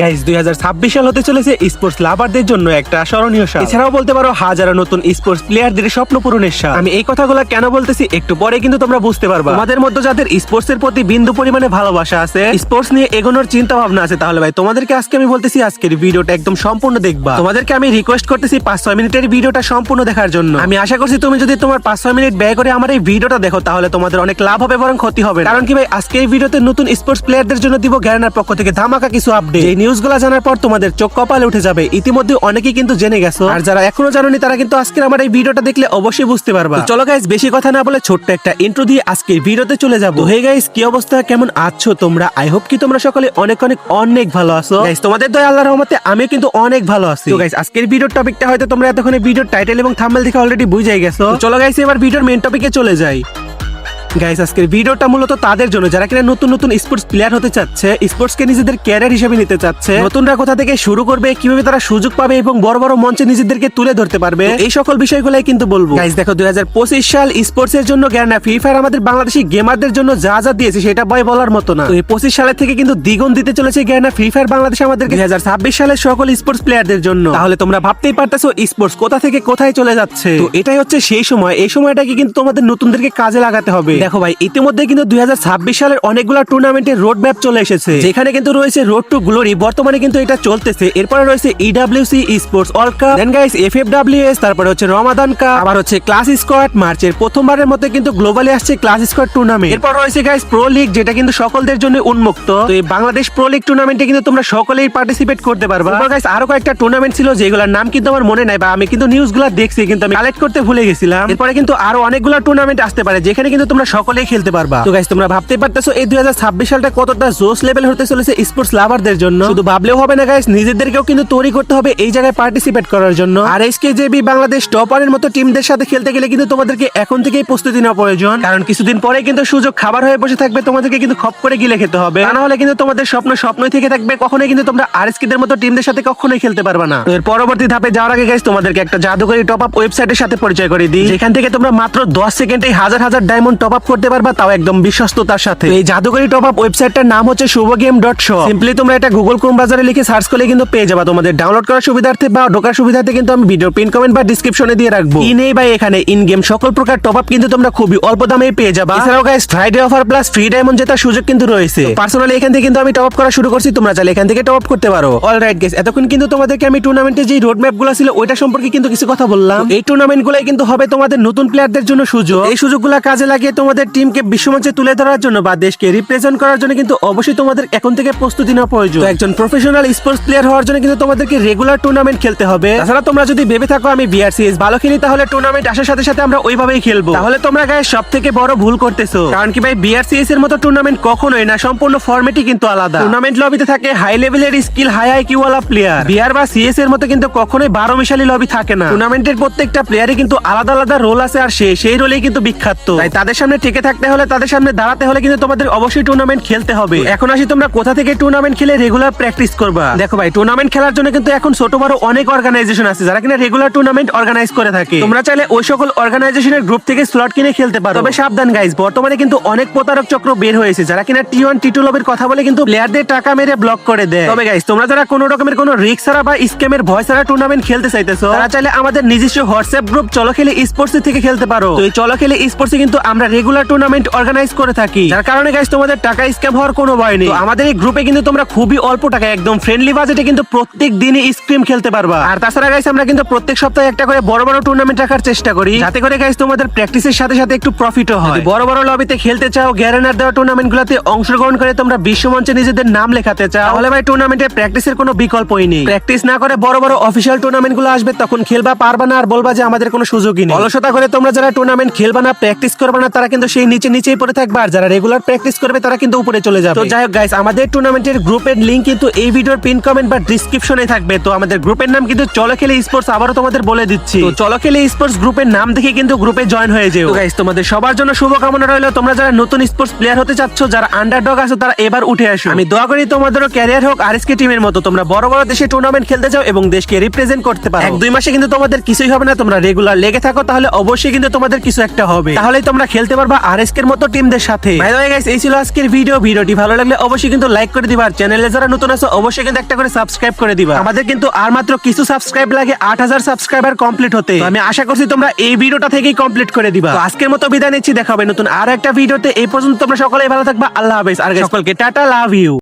Guys দুই হাজার ছাব্বিশ সাল হতে চলেছে স্পোর্টস লাভারদের জন্য একটা স্মরণীয় সাল। এছাড়াও বলতে পারো, হাজারো নতুন স্পোর্টস প্লেয়ারদের স্বপ্ন পূরণের সাল। আমি এই কথাগুলো কেন বলতেছি, একটু পরে কিন্তু তোমরা বুঝতে পারবা। তোমাদের মধ্যে যাদের স্পোর্টস এর প্রতি বিন্দু পরিমাণে ভালোবাসা আছে স্পোর্টস নিয়ে এগোনোর চিন্তা ভাবনা আছে, তাহলে ভাই, তোমাদেরকে আজকে আমি বলতেছি, আজকের ভিডিওটা একদম সম্পূর্ণ দেখবা। তোমাদেরকে আমি রিকোয়েস্ট করতেছি পাঁচ ছয় মিনিটের ভিডিওটা সম্পূর্ণ দেখার জন্য। আমি আশা করছি তুমি যদি তোমার পাঁচ ছয় মিনিট ব্যয় করে আমার এই ভিডিওটা দেখো, তাহলে তোমাদের অনেক লাভ হবে বরং ক্ষতি হবে কারণ কি ভাই, আজকে এই ভিডিওতে নতুন স্পোর্টস প্লেয়ারদের জন্য দিব গ্যারানার পক্ষ থেকে ধামাকা কিছু আপডেট নিউজগুলো জানার পর তোমাদের চোখ কপালে উঠে যাবে। ইতিমধ্যে অনেকেই কিন্তু জেনে গেছো। আর যারা এখনও জানোনি, তারা কিন্তু আজকের আমার এই ভিডিওটা দেখলে অবশ্যই বুঝতে পারবা। চলো গাইস বেশি কথা না বলে ছোট্ট একটা ইন্ট্রো দিয়ে আজকের ভিডিওতে চলে যাব। হে গাইস কি অবস্থা? কেমন আছো তোমরা? আই হোপ কি তোমরা সকলে অনেক অনেক অনেক ভালো আছো। গাইস তোমাদের দয়া আল্লাহর রহমতে আমিও কিন্তু অনেক ভালো আছি। তো গাইস আজকের ভিডিওর টপিকটা হয়তো তোমরা এতক্ষণে ভিডিওর টাইটেল এবং থাম্বনেল দেখে অলরেডি বুঝে গেছো। চলো গাইস এবার ভিডিওর মেন টপিকে চলে যাই। গাইস আজকের ভিডিওটা মূলত তাদের জন্য। যারা কিনা নতুন নতুন স্পোর্টস প্লেয়ার হতে চাচ্ছে স্পোর্টস কে নিজেদের ক্যারিয়ার হিসেবে নিতে চাচ্ছে, নতুনরা কোথা থেকে শুরু করবে, কীভাবে তারা সুযোগ পাবে এবং বড় বড় মঞ্চে নিজেদেরকে তুলে ধরতে পারবে, এই সকল বিষয়গুলাই কিন্তু বলব। গাইস দেখো, দুই হাজার পঁচিশ সাল স্পোর্টস এর জন্য জ্ঞানা ফ্রি ফায়ার আমাদের বাংলাদেশি গেমারদের জন্য যা যা দিয়েছে সেটা বয় বলার মতো না। এই পঁচিশ সালের থেকে কিন্তু দ্বিগুণ দিতে চলেছে জ্ঞানা ফ্রি ফায়ার বাংলাদেশ আমাদের দুই হাজার ছাব্বিশ সালের সকল স্পোর্টস প্লেয়ারদের জন্য। তাহলে তোমরা ভাবতেই পারতেছো স্পোর্টস কোথা থেকে কোথায় চলে যাচ্ছে। তো এটাই হচ্ছে সেই সময়, এই সময়টাকে কিন্তু তোমাদের নতুনদেরকে কাজে লাগাতে হবে। দেখো ভাই, ইতিমধ্যে কিন্তু দুই হাজার ছাব্বিশ সালের অনেকগুলো টুর্নামেন্টের রোড ম্যাপ চলে এসেছে। যেখানে কিন্তু রয়েছে রোড টু গ্লোরি বর্তমানে কিন্তু এটা চলতেছে। এরপরে রয়েছে EWC sports all cup guys F F WS তারপরে হচ্ছে রমাদান কাপ আবার হচ্ছে ক্লাস স্কোয়াড মার্চের প্রথমবারের মধ্যে কিন্তু গ্লোবালি আসছে ক্লাস স্কোয়াড টুর্নামেন্ট এরপর রয়েছে গাইস প্রো লিগ যেটা কিন্তু সকলদের জন্য উন্মুক্ত। তো এই বাংলাদেশ প্রো লিগ টুর্নামেন্টে কিন্তু তোমরা সকলেই পার্টিসিপেট করতে পারবা। গাইস আরও কয়েকটা টুর্নামেন্ট ছিল, যেগুলোর নাম কিন্তু আমার মনে নাই, বা আমি কিন্তু নিউজগুলো দেখছি, কিন্তু আমি কালেক্ট করতে ভুলে গেছিলাম। এরপরে কিন্তু আরও অনেকগুলো টুর্নামেন্ট আসতে পারে, যেখানে কিন্তু তোমরা সকলেই খেলতে পারবা। তো গাইস তোমরা ভাবতে পারতেছো, এই দু হাজার ছাব্বিশ সালটা কতটা জোস লেভেল হতে চলেছে স্পোর্টস লাভারদের জন্য। শুধু ভাবলেও হবে না গাইস নিজেদেরকেও কিন্তু তৈরি করতে হবে এই জায়গায় পার্টিসিপেট করার জন্য। আর জেবি বাংলাদেশ টপারের মতো টিমদের সাথে খেলতে গেলে কিন্তু তোমাদেরকে এখন থেকেই প্রস্তুতি নেওয়া প্রয়োজন। কারণ কিছুদিন পরে কিন্তু সুযোগ খাবার হয়ে বসে থাকবে, তোমাদেরকে কিন্তু খপ করে গিলে খেতে হবে। না হলে কিন্তু তোমাদের স্বপ্ন স্বপ্নই থেকে থাকবে, কখনোই কিন্তু তোমরা আরএসকেদের মতো টিমদের সাথে কখনোই খেলতে পারবে না। এর পরবর্তী ধাপে যাওয়ার আগে গাইস তোমাদেরকে একটা জাদুকরি টপ আপ ওয়েবসাইটের সাথে পরিচয় করে দিই। যেখান থেকে তোমরা মাত্র 10 সেকেন্ডে হাজার হাজার ডায়মন্ড টপ আপ করতে পারবা তাও একদম বিশ্বস্ততার সাথে। এই জাদুকরি টপ আপ ওয়েবসাইটটার নাম হচ্ছে Shuvo game dot shop simply তোমরা এটা গুগল ক্রোম ব্রাউজারে লিখে সার্চ করলে কিন্তু পেয়ে যাবা। তোমাদের ডাউনলোড করার সুবিধার্থে বা ঢোকার সুবিধার্থে কিন্তু আমি ভিডিও পিন কমেন্ট বা ডিসক্রিপশনে দিয়ে রাখব। কি নেই ভাই এখানে ইন গেম সকল প্রকার টপ আপ কিন্তু তোমরা খুবই অল্প দামে পেয়ে যাবা। এছাড়াও guys Friday offer plus free diamond জেতার সুযোগ কিন্তু রয়েছে। পার্সোনালি এখান থেকে কিন্তু আমি টপ আপ করা শুরু করছি। তোমরা চাইলে এখান থেকে টপ আপ করতে পারো। অলরাইট গাইস এতক্ষণ কিন্তু তোমাদেরকে আমি টুর্নামেন্টে যে রোড ম্যাপগুলো ছিল, ওইটা সম্পর্কে কিন্তু কিছু কথা বললাম। এই টুর্নামেন্ট গুলাই কিন্তু হবে তোমাদের নতুন প্লেয়ারদের জন্য সুযোগ। এই সুযোগগুলো কাজে লাগিয়ে তোমাদের টিমকে বিশ্বমঞ্চে তুলে ধরার জন্য বা দেশকে রিপ্রেজেন্ট করার জন্য কিন্তু অবশ্যই তোমাদের এখন থেকে প্রস্তুতি নেওয়া প্রয়োজন। একজন প্রফেশনাল স্পোর্টস প্লেয়ার হওয়ার জন্য কিন্তু তোমাদেরকে রেগুলার টুর্নামেন্ট খেলতে হবে। তাছাড়া তোমরা যদি ভেবে থাকো আমি বিআরসিএস ভালো খেলি, তাহলে টুর্নামেন্ট আসার সাথে সাথে আমরা ওইভাবেই খেলব। তাহলে তোমরা গায়ে সব থেকে বড় ভুল করতেছো। কারণ কি ভাই বিআরসিএস এর মতো টুর্নামেন্ট কখনোই না, সম্পূর্ণ ফর্মেটই কিন্তু আলাদা। টুর্নামেন্ট লবিতে থাকে হাই লেভেলের স্কিল হাই আইকিউ ওয়ালা প্লেয়ার বিআর বা সিএস এর মতো কিন্তু কখনোই বারো মিশালি লবি থাকে না। টুর্নামেন্টের প্রত্যেকটা প্লেয়ারই কিন্তু আলাদা আলাদা রোল আছে আর সে, সেই রোলেই কিন্তু বিখ্যাত। তাই তাদের সামনে টিকে থাকতে হলে তাদের সামনে দাঁড়াতে হলে কিন্তু তোমাদের অবশ্যই টুর্নামেন্ট খেলতে হবে। এখন আসি তোমরা কোথা থেকে টুর্নামেন্ট খেলে রেগুলার প্র্যাকটিস করবা। দেখো ভাই টুর্নামেন্ট খেলার জন্য কিন্তু এখন ছোট বড় অনেক অর্গানাইজেশন আছে, যারা কিনা রেগুলার টুর্নামেন্ট অর্গানাইজ করে থাকে। তোমরা চাইলে ওই সকল অর্গানাইজেশনের গ্রুপ থেকে স্লট কিনে খেলতে পারো। তবে সাবধান গাইজ বর্তমানে কিন্তু অনেক প্রতারক চক্র বের হয়েছে, যারা কিনা টি ওয়ান টি টু লবের কথা বলে কিন্তু প্লেয়ারদের টাকা মেরে ব্লক করে দেয়। তবে গাইজ তোমরা যারা কোনো রকমের কোনো রিক্স ছাড়া বা স্ক্যামের ভয় ছাড়া টুর্নামেন্ট খেলতে চাইতেছো, তারা চাইলে আমাদের নিজস্ব হোয়াটসঅ্যাপ গ্রুপ চলো খেলে স্পোর্টস থেকে খেলতে পারো। তো এই চলো খেলে স্পোর্টসে কিন্তু আমরা রেগুলার টুর্নামেন্ট অর্গানাইজ করে থাকি। যার কারণে গাইজ তোমাদের টাকা স্ক্যাম হওয়ার কোনো ভয় নেই। আমাদের এই গ্রুপে কিন্তু তোমরা খুবই অল্প টাকা একদম ফ্রেন্ডলি বাজেটে কিন্তু প্রত্যেক দিনই স্ক্রিম খেলতে পারবা। আর তাছাড়া গাইস আমরা কিন্তু প্রত্যেক সপ্তাহে একটা করে বড় বড় টুর্নামেন্ট রাখার চেষ্টা করি। যাতে করে গাইস তোমাদের প্র্যাকটিসের সাথে সাথে একটু প্রফিটও হয়। বড় বড় লবিতে খেলতে চাও গ্যারেনার দেওয়া টুর্নামেন্ট গুলোতে অংশগ্রহণ করে তোমরা বিশ্বমঞ্চে নিজেদের নাম লেখাতে চাও, তাহলে ভাই টুর্নামেন্টে প্র্যাকটিসের কোনো বিকল্পই নেই। প্র্যাকটিস না করে বড় বড় অফিসিয়াল টুর্নামেন্টগুলো আসবে, তখন খেলবা পারবা না আর বলবা যে আমাদের কোনো সুযোগই নেই। অলসতা করে তোমরা যারা টুর্নামেন্ট খেলবা না প্র্যাকটিস করবে না, তারা কিন্তু সেই নিচে নিচেই পড়ে থাকবে। আর যারা রেগুলার প্র্যাকটিস করবে তারা কিন্তু উপরে চলে যাবে। তো যাই হোক গাইস আমাদের টুর্নামেন্টের গ্রুপের লিংক কিন্তু এই ভিডিওর পিন কমেন্ট বা ডিসক্রিপশনে থাকবে। তো আমাদের গ্রুপের নাম কিন্তু চলো খেলে স্পোর্টস আবারও তোমাদের বলে দিচ্ছি। তো চলো খেলে স্পোর্টস গ্রুপের নাম দেখে কিন্তু গ্রুপে জয়েন হয়ে যেও। গাইস তোমাদের সবার জন্য শুভকামনা রইল। তোমরা যারা নতুন স্পোর্টস প্লেয়ার হতে চাচ্ছ যারা আন্ডারডগ আছো তারা এবার উঠে আসো। আমি দোয়া করি তোমাদেরও ক্যারিয়ার হোক আরএসকে টিমের মতো। তোমরা বড় বড় দেশে টুর্নামেন্ট খেলতে যাও এবং দেশকে রিপ্রেজেন্ট করতে পারো। এক দুই মাসে কিন্তু তোমাদের কিছুই হবে না। তোমরা রেগুলার লেগে থাকো তাহলে অবশ্যই কিন্তু তোমাদের কিছু একটা হবে। তাহলেই তোমরা খেলতে বা আর মতো টিমদের সাথে। বাই দ্য ওয়ে গাইস এই ছিল আজকের ভিডিও ভিডিওটি ভালো লাগলে অবশ্যই কিন্তু লাইক করে দিবা। আর চ্যানেলে যারা নতুন আছো অবশ্যই কিন্তু একটা করে সাবস্ক্রাইব করে দিবা। আমাদের কিন্তু আর মাত্র কিছু সাবস্ক্রাইব লাগে আট হাজার সাবস্ক্রাইবার কমপ্লিট হতে। আমি আশা করছি তোমরা এই ভিডিওটা থেকেই কমপ্লিট করে দিবা। তো আজকের মতো বিদায় নিচ্ছি দেখা হবে নতুন আর একটা ভিডিওতে এই পর্যন্ত তোমরা সকলে ভালো থাকবা। আল্লাহ হাফেজ। আর সকলকে টাটা লাভ ইউ